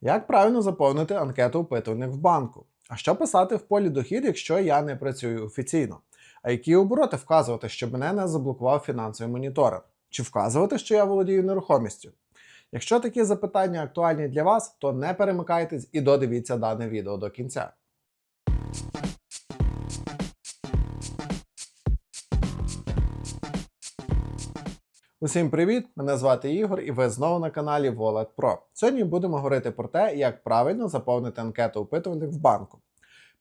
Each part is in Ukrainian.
Як правильно заповнити анкету опитувальник в банку? А що писати в полі дохід, якщо я не працюю офіційно? А які обороти вказувати, щоб мене не заблокував фінансовий моніторинг? Чи вказувати, що я володію нерухомістю? Якщо такі запитання актуальні для вас, то не перемикайтесь і додивіться дане відео до кінця. Усім привіт! Мене звати Ігор, і ви знову на каналі Wallet Pro. Сьогодні будемо говорити про те, як правильно заповнити анкету опитувальник в банку.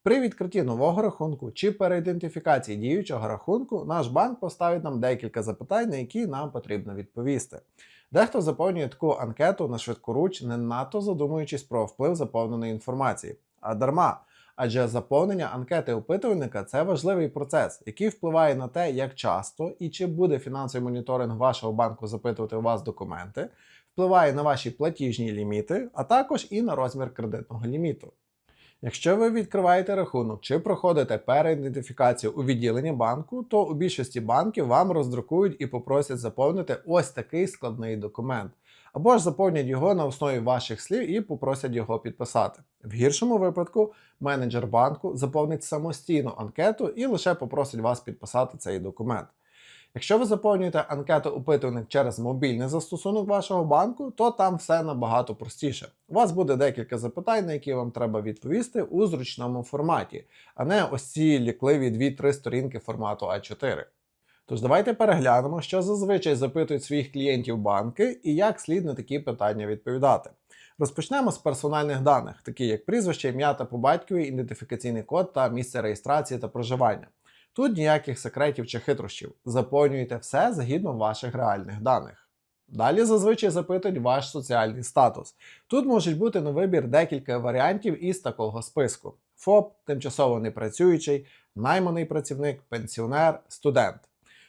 При відкритті нового рахунку чи переідентифікації діючого рахунку наш банк поставить нам декілька запитань, на які нам потрібно відповісти. Дехто заповнює таку анкету на швидкоруч, не надто задумуючись про вплив заповненої інформації, а дарма. Адже заповнення анкети опитувальника це важливий процес, який впливає на те, як часто і чи буде фінансовий моніторинг вашого банку запитувати у вас документи, впливає на ваші платіжні ліміти, а також і на розмір кредитного ліміту. Якщо ви відкриваєте рахунок чи проходите переідентифікацію у відділенні банку, то у більшості банків вам роздрукують і попросять заповнити ось такий складний документ. Або ж заповнять його на основі ваших слів і попросять його підписати. В гіршому випадку менеджер банку заповнить самостійну анкету і лише попросить вас підписати цей документ. Якщо ви заповнюєте анкету опитувальник через мобільний застосунок вашого банку, то там все набагато простіше. У вас буде декілька запитань, на які вам треба відповісти у зручному форматі, а не ось ці лікливі 2-3 сторінки формату А4. Тож давайте переглянемо, що зазвичай запитують своїх клієнтів банки і як слід на такі питання відповідати. Розпочнемо з персональних даних, такі як прізвище, ім'я та по батькові, ідентифікаційний код та місце реєстрації та проживання. Тут ніяких секретів чи хитрощів. Заповнюйте все згідно ваших реальних даних. Далі зазвичай запитують ваш соціальний статус. Тут можуть бути на вибір декілька варіантів із такого списку: ФОП, тимчасово непрацюючий, найманий працівник, пенсіонер, студент.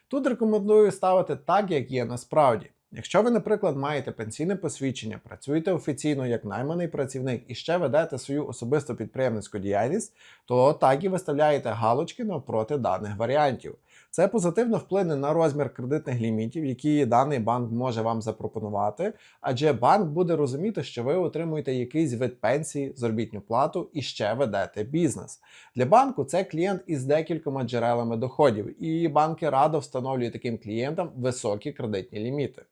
Тут рекомендую ставити так, як є насправді. Якщо ви, наприклад, маєте пенсійне посвідчення, працюєте офіційно як найманий працівник і ще ведете свою особисту підприємницьку діяльність, то так і виставляєте галочки навпроти даних варіантів. Це позитивно вплине на розмір кредитних лімітів, які даний банк може вам запропонувати, адже банк буде розуміти, що ви отримуєте якийсь вид пенсії, заробітну плату і ще ведете бізнес. Для банку це клієнт із декількома джерелами доходів, і банки радо встановлюють таким клієнтам високі кредитні ліміти.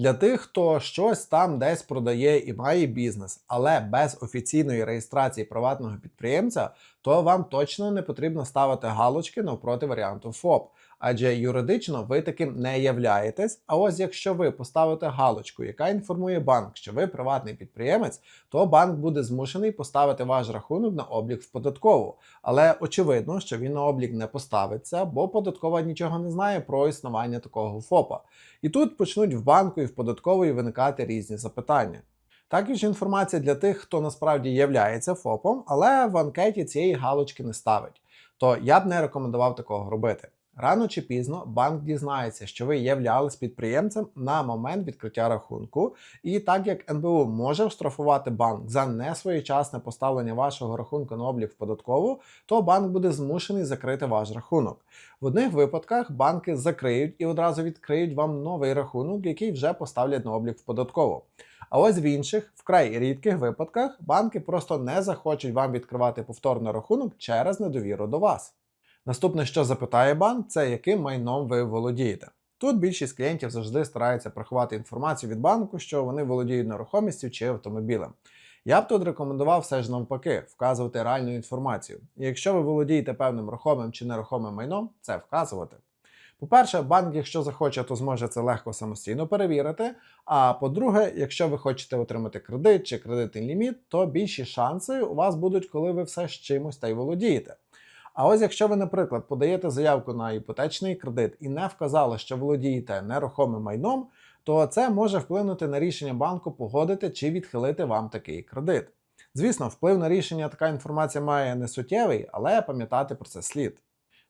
Для тих, хто щось там десь продає і має бізнес, але без офіційної реєстрації приватного підприємця, то вам точно не потрібно ставити галочки навпроти варіанту ФОП, адже юридично ви таким не являєтесь. А ось якщо ви поставите галочку, яка інформує банк, що ви приватний підприємець, то банк буде змушений поставити ваш рахунок на облік в податкову. Але очевидно, що він на облік не поставиться, бо податкова нічого не знає про існування такого ФОПа. І тут почнуть в банку і в податкової виникати різні запитання. Також інформація для тих, хто насправді являється ФОПом, але в анкеті цієї галочки не ставить. То я б не рекомендував такого робити. Рано чи пізно банк дізнається, що ви являлись підприємцем на момент відкриття рахунку, і так як НБУ може штрафувати банк за несвоєчасне поставлення вашого рахунку на облік в податкову, то банк буде змушений закрити ваш рахунок. В одних випадках банки закриють і одразу відкриють вам новий рахунок, який вже поставлять на облік в податкову. А ось в інших, вкрай рідких випадках, банки просто не захочуть вам відкривати повторно рахунок через недовіру до вас. Наступне, що запитає банк, це яким майном ви володієте. Тут більшість клієнтів завжди стараються приховати інформацію від банку, що вони володіють нерухомістю чи автомобілем. Я б тут рекомендував все ж навпаки вказувати реальну інформацію. І якщо ви володієте певним рухомим чи нерухомим майном, це вказувати. По-перше, банк, якщо захоче, то зможе це легко самостійно перевірити. А по-друге, якщо ви хочете отримати кредит чи кредитний ліміт, то більші шанси у вас будуть, коли ви все з чимось та й володієте. А ось якщо ви, наприклад, подаєте заявку на іпотечний кредит і не вказали, що володієте нерухомим майном, то це може вплинути на рішення банку погодити чи відхилити вам такий кредит. Звісно, вплив на рішення така інформація має не суттєвий, але пам'ятати про це слід.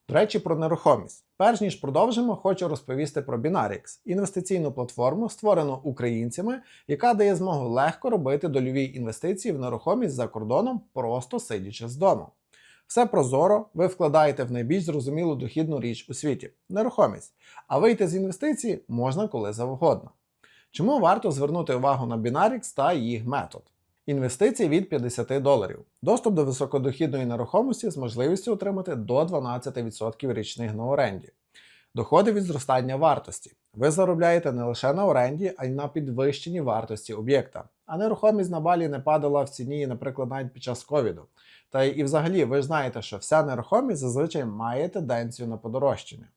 До речі, про нерухомість. Перш ніж продовжимо, хочу розповісти про Binarix – інвестиційну платформу, створену українцями, яка дає змогу легко робити дольові інвестиції в нерухомість за кордоном, просто сидячи з дому. Все прозоро, ви вкладаєте в найбільш зрозумілу дохідну річ у світі нерухомість, а вийти з інвестицій можна коли завгодно. Чому варто звернути увагу на Binarix та їх метод? Інвестиції від 50 доларів. Доступ до високодохідної нерухомості з можливістю отримати до 12% річних на оренді. Доходи від зростання вартості. Ви заробляєте не лише на оренді, а й на підвищенні вартості об'єкта. А нерухомість на балі не падала в ціні, наприклад, навіть під час ковіду. Та і взагалі ви ж знаєте, що вся нерухомість зазвичай має тенденцію на подорожчання.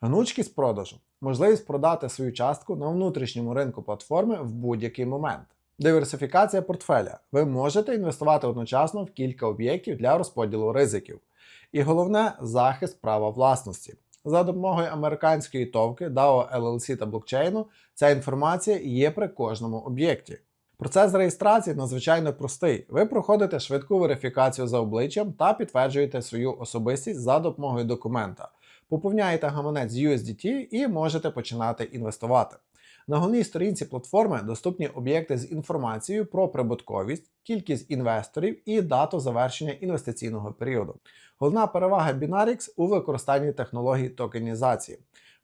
Гнучкість продажу можливість продати свою частку на внутрішньому ринку платформи в будь-який момент. Диверсифікація портфеля. Ви можете інвестувати одночасно в кілька об'єктів для розподілу ризиків. І головне захист права власності. За допомогою американської товки DAO, LLC та блокчейну ця інформація є при кожному об'єкті. Процес реєстрації надзвичайно простий. Ви проходите швидку верифікацію за обличчям та підтверджуєте свою особистість за допомогою документа. Поповняєте гаманець USDT і можете починати інвестувати. На головній сторінці платформи доступні об'єкти з інформацією про прибутковість, кількість інвесторів і дату завершення інвестиційного періоду. Головна перевага Binarix у використанні технологій токенізації.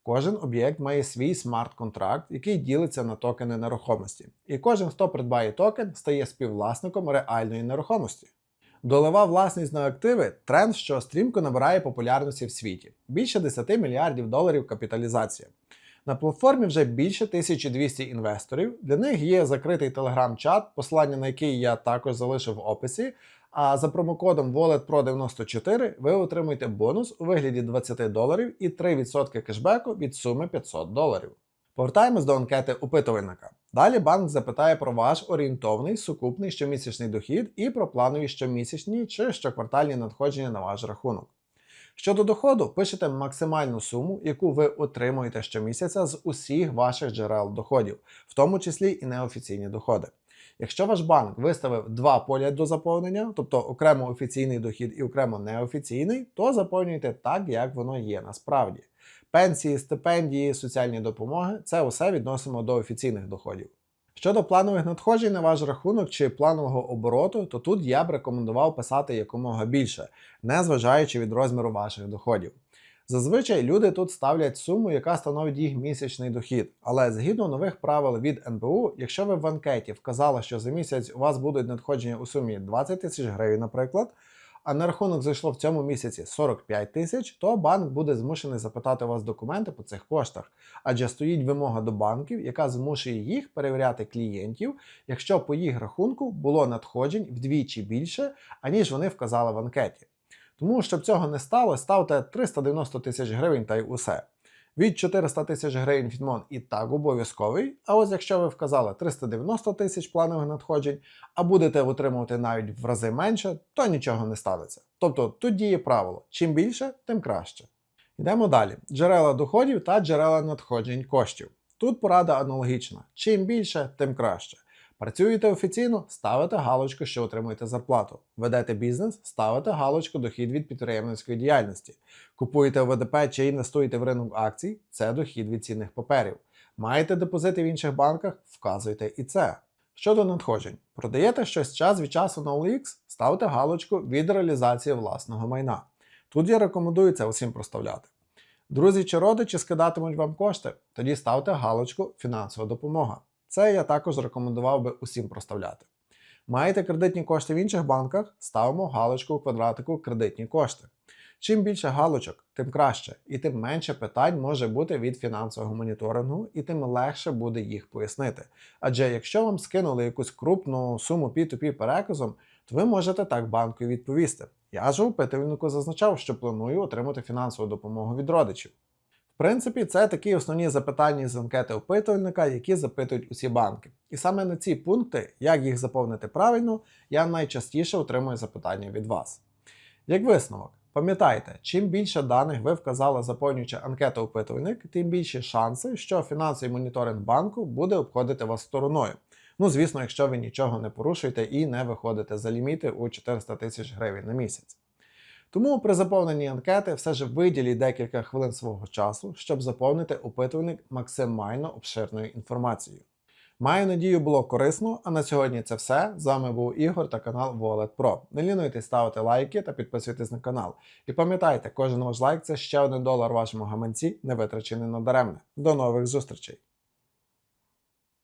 Кожен об'єкт має свій смарт-контракт, який ділиться на токени нерухомості. І кожен, хто придбає токен, стає співвласником реальної нерухомості. Долева власність на активи тренд, що стрімко набирає популярності в світі. Більше 10 мільярдів доларів капіталізація. На платформі вже більше 1200 інвесторів. Для них є закритий телеграм-чат, посилання на який я також залишив в описі. А за промокодом WalletPro94 ви отримуєте бонус у вигляді 20 доларів і 3% кешбеку від суми 500 доларів. Повертаємось до анкети опитувальника. Далі банк запитає про ваш орієнтовний сукупний щомісячний дохід і про планові щомісячні чи щоквартальні надходження на ваш рахунок. Щодо доходу, пишете максимальну суму, яку ви отримуєте щомісяця з усіх ваших джерел доходів, в тому числі і неофіційні доходи. Якщо ваш банк виставив два поля до заповнення, тобто окремо офіційний дохід і окремо неофіційний, то заповнюйте так, як воно є насправді. Пенсії, стипендії, соціальні допомоги це усе відносимо до офіційних доходів. Щодо планових надходжень на ваш рахунок чи планового обороту, то тут я б рекомендував писати якомога більше, не зважаючи від розміру ваших доходів. Зазвичай люди тут ставлять суму, яка становить їх місячний дохід. Але згідно нових правил від НБУ, якщо ви в анкеті вказали, що за місяць у вас будуть надходження у сумі 20 тисяч гривень, наприклад, а на рахунок зайшло в цьому місяці 45 тисяч, то банк буде змушений запитати у вас документи по цих коштах, адже стоїть вимога до банків, яка змушує їх перевіряти клієнтів, якщо по їх рахунку було надходжень вдвічі більше, аніж вони вказали в анкеті. Тому, щоб цього не сталося, ставте 390 тисяч гривень та й усе. Від 400 тисяч гривень Фінмон і так обов'язковий. А ось якщо ви вказали 390 тисяч планових надходжень, а будете отримувати навіть в рази менше, то нічого не станеться. Тобто тут діє правило: чим більше, тим краще. Йдемо далі: джерела доходів та джерела надходжень коштів. Тут порада аналогічна: чим більше, тим краще. Працюєте офіційно, ставите галочку, що отримуєте зарплату. Ведете бізнес, ставите галочку дохід від підприємницької діяльності. Купуєте ВДП чи інвестуєте в ринок акцій це дохід від цінних паперів. Маєте депозити в інших банках, вказуйте і це. Щодо надходжень, продаєте щось час від часу на OLX, ставте галочку від реалізації власного майна. Тут я рекомендую це усім проставляти. Друзі чи родичі скидатимуть вам кошти, тоді ставте галочку фінансова допомога. Це я також рекомендував би усім проставляти. Маєте кредитні кошти в інших банках, ставимо галочку у квадратику кредитні кошти. Чим більше галочок, тим краще, і тим менше питань може бути від фінансового моніторингу, і тим легше буде їх пояснити. Адже якщо вам скинули якусь крупну суму P2P переказом, то ви можете так банку відповісти. Я ж у опитувальнику зазначав, що планую отримати фінансову допомогу від родичів. Принципі, це такі основні запитання з анкети опитувальника, які запитують усі банки. І саме на ці пункти, як їх заповнити правильно, я найчастіше отримую запитання від вас. Як висновок, пам'ятайте, чим більше даних ви вказали, заповнюючи анкету опитувальник, тим більші шанси, що фінансовий моніторинг банку буде обходити вас стороною. Ну, звісно, якщо ви нічого не порушуєте і не виходите за ліміти у 400 тисяч гривень на місяць. Тому при заповненні анкети все ж виділіть декілька хвилин свого часу, щоб заповнити опитувальник максимально обширною інформацією. Маю надію, було корисно, а на сьогодні це все. З вами був Ігор та канал Wallet Pro. Не лінуйтесь ставити лайки та підписуйтесь на канал. І пам'ятайте, кожен ваш лайк це ще один долар вашому гаманці, не витрачений надаремне. До нових зустрічей!